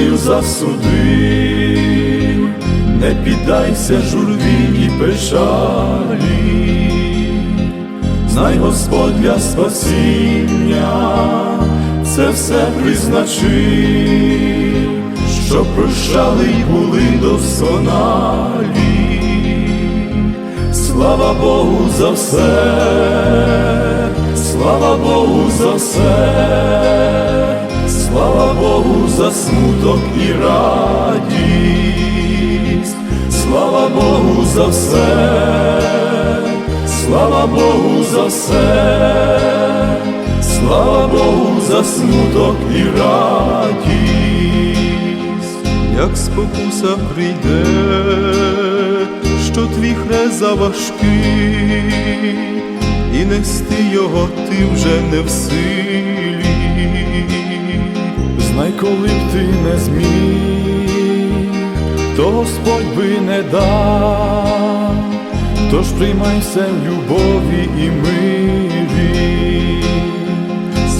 Очорнив засудив, не піддайся журві і печалі, знай Господь для спасіння це все призначив, щоб прощали й були досконалі. Слава Богу за все, слава Богу за все, слава Богу за смуток і радість, слава Богу за все, слава Богу за все, слава Богу за смуток і радість. як спокуса прийде, що твій хрест заважкий, і нести його ти вже не в силі. Знай, коли б ти не зміг, то Господь би не дав, тож приймайся в любові і мирі.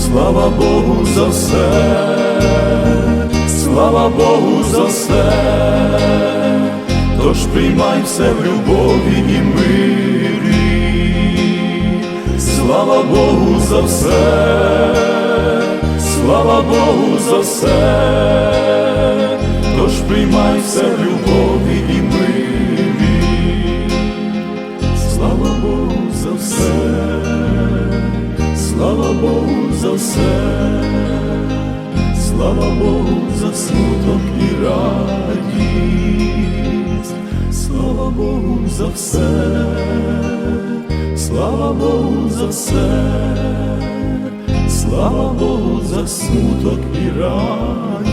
Слава Богу за все, слава Богу за все, тож приймай все в любові і мирі. Слава Богу за все, слава Богу за все, тож приймай все в любові і мирі. Слава Богу за все, слава Богу за все, слава Богу за смуток і радість, слава Богу за все, слава Богу за все, слава Богу за смуток і радість.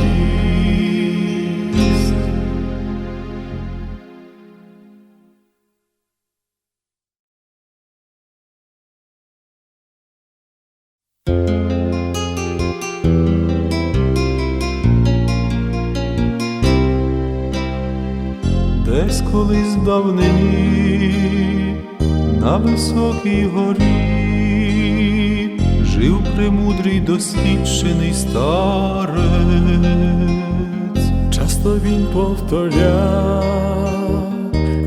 десь колись давнині на високій горі жив премудрий досвідчений старець. Часто він повторяв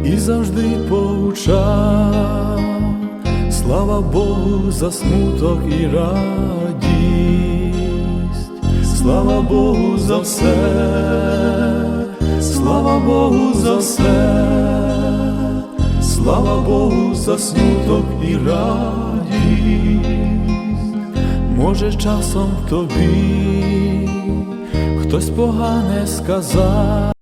і завжди поучав, слава Богу за смуток і радість, слава Богу за все, слава Богу за все, слава Богу за смуток і радість. Може, часом тобі хтось погане сказав.